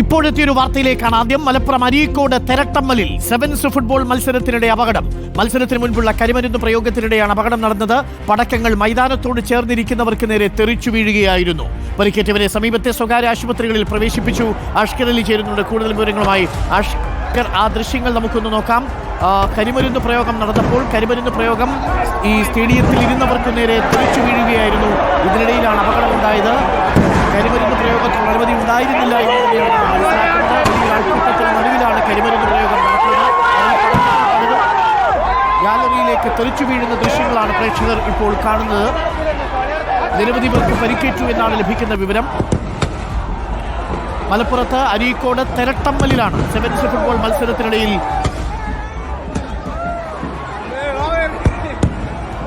ഇപ്പോഴത്തെ ഒരു വാർത്തയിലേക്കാണ് ആദ്യം. മലപ്പുറം അരീക്കോട് തെരട്ടമ്മലിൽ സെവൻസ് ഫുട്ബോൾ മത്സരത്തിനിടെ അപകടം. മത്സരത്തിന് മുൻപുള്ള കരിമരുന്ന് പ്രയോഗത്തിനിടെയാണ് അപകടം നടന്നത്. പടക്കങ്ങൾ മൈതാനത്തോട് ചേർന്നിരിക്കുന്നവർക്ക് നേരെ തെറിച്ചു വീഴുകയായിരുന്നു. പരിക്കേറ്റവരെ സമീപത്തെ സ്വകാര്യ ആശുപത്രികളിൽ പ്രവേശിപ്പിച്ചു. അഷ്കർ അലി ചേരുന്നുണ്ട്. കൂടുതൽ വിവരങ്ങളുമായി അഷ്കർ ആ ദൃശ്യങ്ങൾ നമുക്കൊന്ന് നോക്കാം. കരിമരുന്ന് പ്രയോഗം നടന്നപ്പോൾ കരിമരുന്ന് പ്രയോഗം ഈ സ്റ്റേഡിയത്തിൽ ഇരുന്നവർക്ക് നേരെ തെറിച്ചു വീഴുകയായിരുന്നു ഇതിനിടയിലാണ് അപകടമുണ്ടായത് കരിമരുന്ന് പ്രയോഗത്തിന് അനുമതി ഉണ്ടായിരുന്നില്ല എന്ന് തന്നെയാണ് നമ്മൾ മനസ്സിലാക്കുന്നത് വലിയ ആൾക്കൂട്ടത്തിന് നടുവിലാണ് കരിമരുന്ന് പ്രയോഗം നടത്തിയത് അതിൽ ഗാലറിയിലേക്ക് തെറിച്ചു വീഴുന്ന ദൃശ്യങ്ങളാണ് പ്രേക്ഷകർ ഇപ്പോൾ കാണുന്നത്. നിരവധി പേർക്ക് പരിക്കേറ്റു എന്നാണ് ലഭിക്കുന്ന വിവരം. മലപ്പുറത്ത് അരീക്കോട് തെരട്ടമ്മലിലാണ് സെവൻസ് ഫുട്ബോൾ മത്സരത്തിനിടയിൽ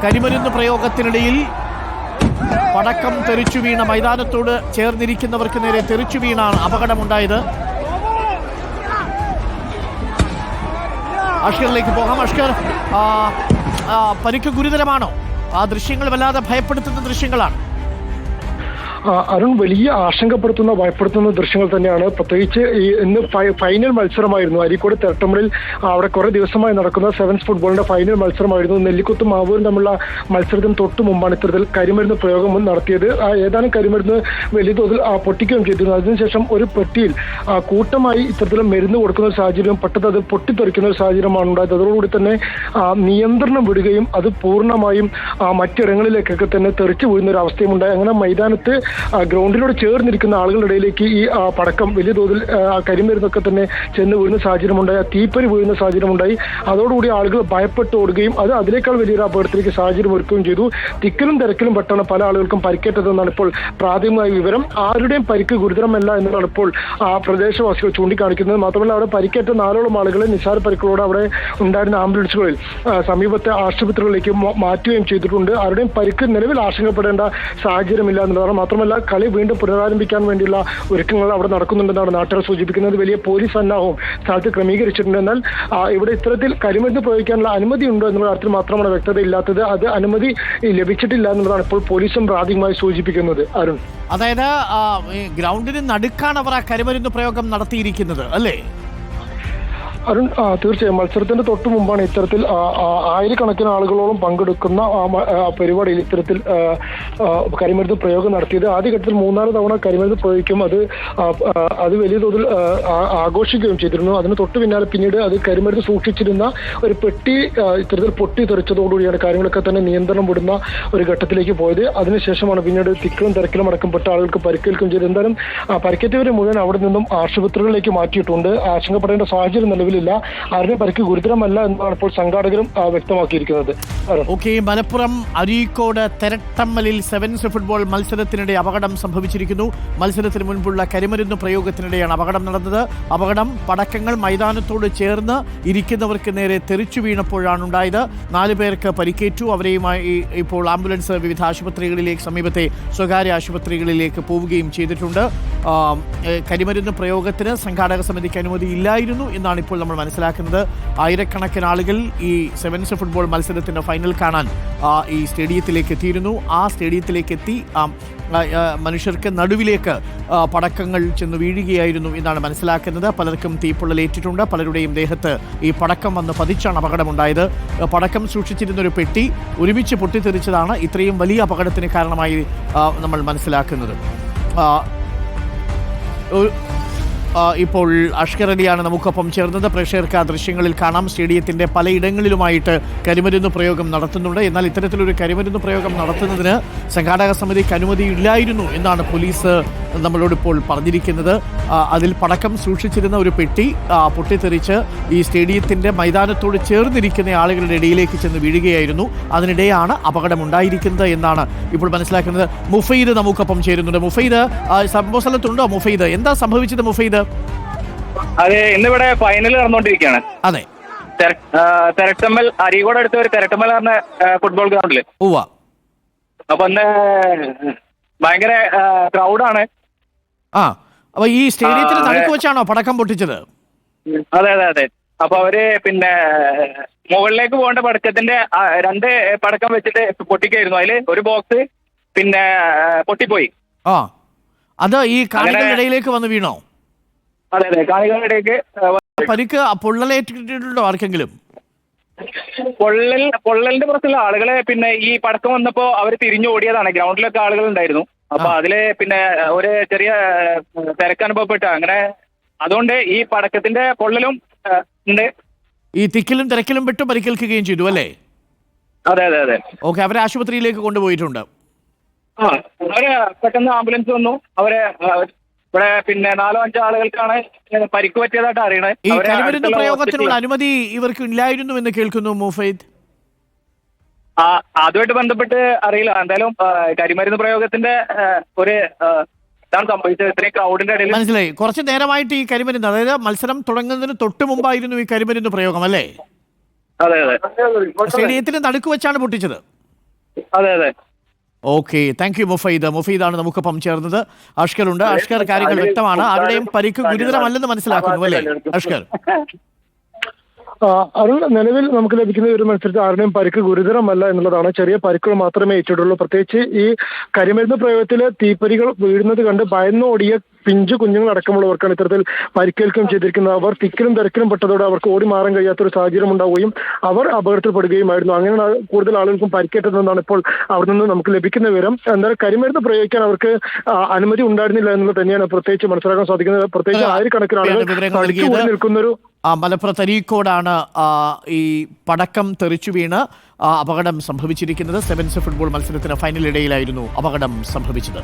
കരിമരുന്ന് പ്രയോഗത്തിനിടയിൽ പടക്കം തെറിച്ചു വീണ മൈതാനത്തോട് ചേർന്നിരിക്കുന്നവർക്ക് നേരെ തെറിച്ചു വീണാണ് അപകടമുണ്ടായത്. അഷ്കറിലേക്ക് പോകാം. അഷ്കർ പരിക്ക് ഗുരുതരമാണോ? ആ ദൃശ്യങ്ങൾ വല്ലാതെ ഭയപ്പെടുത്തുന്ന ദൃശ്യങ്ങളാണ്. അരുൺ വലിയ ആശങ്കപ്പെടുത്തുന്ന ഭയപ്പെടുത്തുന്ന ദൃശ്യങ്ങൾ തന്നെയാണ്. പ്രത്യേകിച്ച് ഈ ഇന്ന് ഫൈനൽ മത്സരമായിരുന്നു. അരീക്കോട് തെരട്ടമ്പളിൽ അവിടെ കുറെ ദിവസമായി നടക്കുന്ന സെവൻസ് ഫുട്ബോളിന്റെ ഫൈനൽ മത്സരമായിരുന്നു. നെല്ലിക്കുത്തും മാവൂരും തമ്മിലുള്ള മത്സരത്തിന് തൊട്ട് മുമ്പാണ് ഇത്തരത്തിൽ കരിമരുന്ന് പ്രയോഗം നടത്തിയത്. ഏതാനും കരിമരുന്ന് വലിയ തോതിൽ പൊട്ടിക്കുകയും ചെയ്തിരുന്നു. അതിനുശേഷം ഒരു പെട്ടിയിൽ കൂട്ടമായി ഇത്തരത്തിൽ മരുന്ന് കൊടുക്കുന്ന ഒരു സാഹചര്യം പെട്ടെന്ന് അത് പൊട്ടിത്തെറിക്കുന്ന ഒരു സാഹചര്യമാണ് ഉണ്ടായത്. അതോടുകൂടി തന്നെ നിയന്ത്രണം വിടുകയും അത് പൂർണമായും മറ്റിടങ്ങളിലേക്കൊക്കെ തന്നെ തെറിച്ചു വീഴുന്ന ഒരു അവസ്ഥയും ഉണ്ടായി അങ്ങനെ മൈതാനത്ത് ഗ്രൗണ്ടിനോട് ചേർന്നിരിക്കുന്ന ആളുകളുടെ ഇടയിലേക്ക് ഈ പടക്കം വലിയ തോതിൽ കരിമരുന്നൊക്കെ തന്നെ ചെന്ന് വീഴുന്ന സാഹചര്യമുണ്ടായി. തീപ്പരി വീഴുന്ന സാഹചര്യമുണ്ടായി. അതോടുകൂടി ആളുകൾ ഭയപ്പെട്ട് ഓടുകയും അത് അതിനേക്കാൾ വലിയൊരു അപകടത്തിലേക്ക് സാഹചര്യം ഒരുക്കുകയും ചെയ്തു. തിക്കിലും തിരക്കിലും പെട്ടാണ് പല ആളുകൾക്കും പരിക്കേറ്റതെന്നാണ് ഇപ്പോൾ പ്രാഥമികമായ വിവരം. ആരുടെയും പരിക്ക് ഗുരുതരമല്ല എന്നതാണ് ഇപ്പോൾ പ്രദേശവാസികൾ ചൂണ്ടിക്കാണിക്കുന്നത്. മാത്രമല്ല അവിടെ പരിക്കേറ്റ നാലോളം ആളുകളെ നിസാര പരിക്കുകളോടെ അവിടെ ഉണ്ടായിരുന്ന ആംബുലൻസുകളിൽ സമീപത്തെ ആശുപത്രികളിലേക്ക് മാറ്റുകയും ചെയ്തിട്ടുണ്ട്. ആരുടെയും പരിക്ക് നിലവിൽ ആശങ്കപ്പെടേണ്ട സാഹചര്യമില്ല എന്നുള്ളതാണ്. മാത്രമല്ല കളി വീണ്ടും പുനരാരംഭിക്കാൻ വേണ്ടിയുള്ള ഒരുക്കങ്ങൾ അവിടെ നടക്കുന്നുണ്ടെന്നാണ് നാട്ടുകാർ സൂചിപ്പിക്കുന്നത്. വലിയ പോലീസ് സന്നാഹവും സ്ഥലത്ത് ക്രമീകരിച്ചിട്ടുണ്ട്. എന്നാൽ ഇവിടെ ഇത്തരത്തിൽ കരിമരുന്ന് പ്രയോഗിക്കാനുള്ള അനുമതി ഉണ്ടോ എന്നുള്ള കാര്യത്തിൽ മാത്രമാണ് വ്യക്തത ഇല്ലാത്തത്. അത് അനുമതി ലഭിച്ചിട്ടില്ല എന്നുള്ളതാണ് ഇപ്പോൾ പോലീസും പ്രാഥമികമായി സൂചിപ്പിക്കുന്നത്. അരുൺ. അതായത് ഗ്രൗണ്ടിന് നടുക്കാണ് അവർ ആ കരിമരുന്ന് പ്രയോഗം നടത്തിയിരിക്കുന്നത് അല്ലേ? അരുൺ തീർച്ചയായും. മത്സരത്തിന്റെ തൊട്ട് മുമ്പാണ് ഇത്തരത്തിൽ ആയിരക്കണക്കിന് ആളുകളോളം പങ്കെടുക്കുന്ന പരിപാടിയിൽ ഇത്തരത്തിൽ കരിമരുന്ന് പ്രയോഗം നടത്തിയത്. ആദ്യഘട്ടത്തിൽ മൂന്നാൽ തവണ കരിമരുന്ന് പ്രയോഗിക്കും. അത് അത് വലിയ തോതിൽ ആഘോഷിക്കുകയും ചെയ്തിരുന്നു. അതിന് തൊട്ട് പിന്നാലെ പിന്നീട് അത് കരിമരുന്ന് സൂക്ഷിച്ചിരുന്ന ഒരു പെട്ടി ഇത്തരത്തിൽ പൊട്ടി തെറിച്ചതോടുകൂടിയാണ് കാര്യങ്ങളൊക്കെ തന്നെ നിയന്ത്രണം വിടുന്ന ഒരു ഘട്ടത്തിലേക്ക് പോയത്. അതിനുശേഷമാണ് പിന്നീട് തിക്കിലും തിരക്കിലും അടക്കപ്പെട്ട ആളുകൾക്ക് പരിക്കേൽക്കുകയും ചെയ്തത്. എന്തായാലും പരിക്കേറ്റവരെ മുഴുവൻ അവിടെ നിന്നും ആശുപത്രികളിലേക്ക് മാറ്റിയിട്ടുണ്ട്. ആശങ്കപ്പെടേണ്ട സാഹചര്യം നിലവിലില്ല ആരുടെ പരിക്ക് ഗുരുതരമല്ല എന്നാണ് ഇപ്പോൾ സംഘാടകരും വ്യക്തമാക്കിയിരിക്കുന്നത്. ഓക്കെ മലപ്പുറം അരീക്കോട് തെരട്ടമ്മലിൽ സെവൻസ് ഫുട്ബോൾ മത്സരത്തിനിടെ അപകടം സംഭവിച്ചിരിക്കുന്നു. മത്സരത്തിന് മുൻപുള്ള കരിമരുന്ന് പ്രയോഗത്തിനിടെയാണ് അപകടം നടന്നത്. അപകടം പടക്കങ്ങൾ മൈതാനത്തോട് ചേർന്ന് ഇരിക്കുന്നവർക്ക് നേരെ തെറിച്ചു വീണപ്പോഴാണ് ഉണ്ടായത്. നാലു പേർക്ക് പരിക്കേറ്റു. അവരെയുമായി ഇപ്പോൾ ആംബുലൻസ് വിവിധ ആശുപത്രികളിലേക്ക് സമീപത്തെ സ്വകാര്യ ആശുപത്രികളിലേക്ക് പോവുകയും ചെയ്തിട്ടുണ്ട്. കരിമരുന്ന് പ്രയോഗത്തിന് സംഘാടക സമിതിക്ക് അനുമതി ഇല്ലായിരുന്നു എന്നാണ് ഇപ്പോൾ നമ്മൾ മനസ്സിലാക്കുന്നത്. ആയിരക്കണക്കിന് ആളുകൾ ഈ സെവൻസ് ഫുട്ബോൾ മത്സരത്തിന്റെ ഫൈനൽ കാണാൻ ഈ സ്റ്റേഡിയത്തിലേക്ക് എത്തിയിരുന്നു. ആ സ്റ്റേഡിയത്തിലേക്ക് എത്തി മനുഷ്യർക്ക് നടുവിലേക്ക് പടക്കങ്ങൾ ചെന്ന് വീഴുകയായിരുന്നു എന്നാണ് മനസ്സിലാക്കുന്നത്. പലർക്കും തീപ്പൊള്ളലേറ്റിട്ടുണ്ട്. പലരുടെയും ദേഹത്ത് ഈ പടക്കം വന്ന് പതിച്ചാണ് അപകടമുണ്ടായത്. പടക്കം സൂക്ഷിച്ചിരുന്ന ഒരു പെട്ടി ഒരുമിച്ച് പൊട്ടിത്തെറിച്ചതാണ് ഇത്രയും വലിയ അപകടത്തിന് കാരണമായി നമ്മൾ മനസ്സിലാക്കുന്നത്. ഇപ്പോൾ അഷ്കർ അലിയാണ് നമുക്കൊപ്പം ചേർന്നത്. പ്രേക്ഷകർക്ക് ആ ദൃശ്യങ്ങളിൽ കാണാം. സ്റ്റേഡിയത്തിന്റെ പലയിടങ്ങളിലുമായിട്ട് കരിമരുന്ന് പ്രയോഗം നടത്തുന്നുണ്ട്. എന്നാൽ ഇത്തരത്തിലൊരു കരിമരുന്ന് പ്രയോഗം നടത്തുന്നതിന് സംഘാടക സമിതിക്ക് അനുമതി ഇല്ലായിരുന്നു എന്നാണ് പോലീസ് നമ്മളോട് ഇപ്പോൾ പറഞ്ഞിരിക്കുന്നത്. അതിൽ പടക്കം സൂക്ഷിച്ചിരുന്ന ഒരു പെട്ടി പൊട്ടിത്തെറിച്ച് ഈ സ്റ്റേഡിയത്തിന്റെ മൈതാനത്തോട് ചേർന്നിരിക്കുന്ന ആളുകളുടെ ഇടയിലേക്ക് ചെന്ന് വീഴുകയായിരുന്നു. അതിനിടെയാണ് അപകടമുണ്ടായിരിക്കുന്നത് എന്നാണ് ഇപ്പോൾ മനസ്സിലാക്കുന്നത്. മുഫൈദ് നമുക്കൊപ്പം ചേരുന്നുണ്ട്. മുഫൈദ് സംഭവ സ്ഥലത്തുണ്ടോ മുഫൈദ്? എന്താ സംഭവിച്ചത് മുഫൈദ്? അതെ ഇന്നിവിടെ ഫൈനൽ നടന്നുകൊണ്ടിരിക്കുകയാണ്. അതെ. തെര- ആ, തെരട്ടമ്മൽ അരീകോട് അടുത്ത ഒരു തെരട്ടമ്മൽ പറഞ്ഞ ഫുട്ബോൾ ഗ്രൗണ്ടിൽ ഉവ്വ. അപ്പൊ ഇന്ന് ഭയങ്കര ക്രൗഡാണ് ആ അപ്പൊ ഈ സ്റ്റേഡിയത്തിൽ തണുപ്പ് നടുക്ക് വെച്ചാണോ പടക്കം പൊട്ടിച്ചത്? അതെ അതെ അതെ. അപ്പൊ അവർ പിന്നെ മുകളിലേക്ക് പോകേണ്ട പടക്കത്തിന്റെ രണ്ട് പടക്കം വെച്ചിട്ട് പൊട്ടിക്കായിരുന്നു. അതിൽ ഒരു ബോക്സ് പിന്നെ പൊട്ടിപ്പോയി. ആ. അത് ഈ കാണികളുടെ ഇടയിലേക്ക് വന്ന് വീണോ? അതെ അതെ. കാണികളുടെ ഇടയ്ക്ക് പരിക്ക് പൊള്ളലേറ്റിട്ടുണ്ടോ ആർക്കെങ്കിലും? പൊള്ളൽ പൊള്ളലിന്റെ പുറത്തുള്ള ആളുകളെ പിന്നെ ഈ പടക്കം വന്നപ്പോ അവർ തിരിഞ്ഞു ഓടിയതാണ് ഗ്രൗണ്ടിലൊക്കെ ആളുകൾ ഉണ്ടായിരുന്നു അപ്പൊ. അതിൽ പിന്നെ ഒരു ചെറിയ ഏഹ്, തിരക്ക് അനുഭവപ്പെട്ട. അങ്ങനെ അതുകൊണ്ട് ഈ പടക്കത്തിന്റെ പൊള്ളലും ഉണ്ട്. ഈ തിക്കിലും തിരക്കിലും പെട്ട് പരിക്കേൽക്കുകയും ചെയ്തു അല്ലേ? അതെ അതെ അതെ. ഓക്കെ അവരെ ആശുപത്രിയിലേക്ക് കൊണ്ടുപോയിട്ടുണ്ട്. ആ അവർ പെട്ടെന്ന് ആംബുലൻസ് വന്നു. അവരെ ഇവിടെ പിന്നെ നാലോ അഞ്ചോ ആളുകൾക്കാണ് പരിക്ക് പറ്റിയതായിട്ട് ഈ കരിമരുന്ന് പ്രയോഗത്തിനുള്ള അനുമതി ഇവർക്ക് ഇല്ലായിരുന്നു എന്ന് കേൾക്കുന്നു മുഫൈദ്. അതുമായിട്ട് ബന്ധപ്പെട്ട് അറിയില്ല. എന്തായാലും കരിമരുന്ന് പ്രയോഗത്തിന്റെ ഒരു ആ, ഇതാണ് സംഭവിച്ചത്. ഇത്രയും ക്രൗഡിന്റെ ഇടയിൽ മനസ്സിലായി. കുറച്ച് നേരമായിട്ട് ഈ കരിമരുന്ന് അതായത് മത്സരം തുടങ്ങുന്നതിന് തൊട്ട് മുമ്പായിരുന്നു ഈ കരിമരുന്ന് പ്രയോഗം അല്ലേ? അതെ അതെ. സ്റ്റേഡിയത്തിന് നടുക്ക് വെച്ചാണ് പൊട്ടിച്ചത്. അതെ അതെ. Okay thank you Mufaid. മുഫീദാണ് നമുക്കൊപ്പം ചേർന്നത്. അഷ്കർ ഉണ്ട്. അഷ്കർ കാര്യങ്ങൾ വ്യക്തമാണ്. ആരുടെയും പരിക്ക് ഗുരുതരമല്ലെന്ന് മനസ്സിലാക്കുന്നു അല്ലേ അഷ്കർ അരുൺ നിലവിൽ നമുക്ക് ലഭിക്കുന്ന ഒരു മത്സരത്തിൽ ആരുടെയും പരിക്ക് ഗുരുതരമല്ല എന്നുള്ളതാണ്. ചെറിയ പരിക്കുകൾ മാത്രമേ ഏറ്റിട്ടുള്ളൂ പ്രത്യേകിച്ച് ഈ കരിമരുന്ന് പ്രയോഗത്തിൽ തീപ്പൊരികൾ വീഴുന്നത് കണ്ട് ഭയന്നോടിയ പിഞ്ചു കുഞ്ഞുങ്ങൾ അടക്കമുള്ളവർക്കാണ് ഇത്തരത്തിൽ പരിക്കേൽക്കുകയും ചെയ്തിരിക്കുന്നത്. അവർ തിക്കിലും തിരക്കിലും പെട്ടതോടെ അവർക്ക് ഓടി മാറാൻ കഴിയാത്ത ഒരു സാഹചര്യം ഉണ്ടാവുകയും അവർ അപകടത്തിൽപ്പെടുകയുമായിരുന്നു. അങ്ങനെ കൂടുതൽ ആളുകൾക്കും പരിക്കേറ്റതെന്നാണ് ഇപ്പോൾ അവിടെ നിന്ന് നമുക്ക് ലഭിക്കുന്ന വിവരം. എന്നാൽ കരിമരുന്ന് പ്രയോഗിക്കാൻ അവർക്ക് അനുമതി ഉണ്ടായിരുന്നില്ല എന്നുള്ളത് തന്നെയാണ് പ്രത്യേകിച്ച് മനസ്സിലാക്കാൻ സാധിക്കുന്നത്. പ്രത്യേകിച്ച് ആയിരക്കണക്കിന് ആളുകൾ വിവരങ്ങൾ മലപ്പുറത്ത് അരീക്കോടാണ് ഈ പടക്കം തെറിച്ചു വീണ് അപകടം സംഭവിച്ചിരിക്കുന്നത്. സെവൻസ് ഫുട്ബോൾ മത്സരത്തിന് ഫൈനലിടയിലായിരുന്നു അപകടം സംഭവിച്ചത്.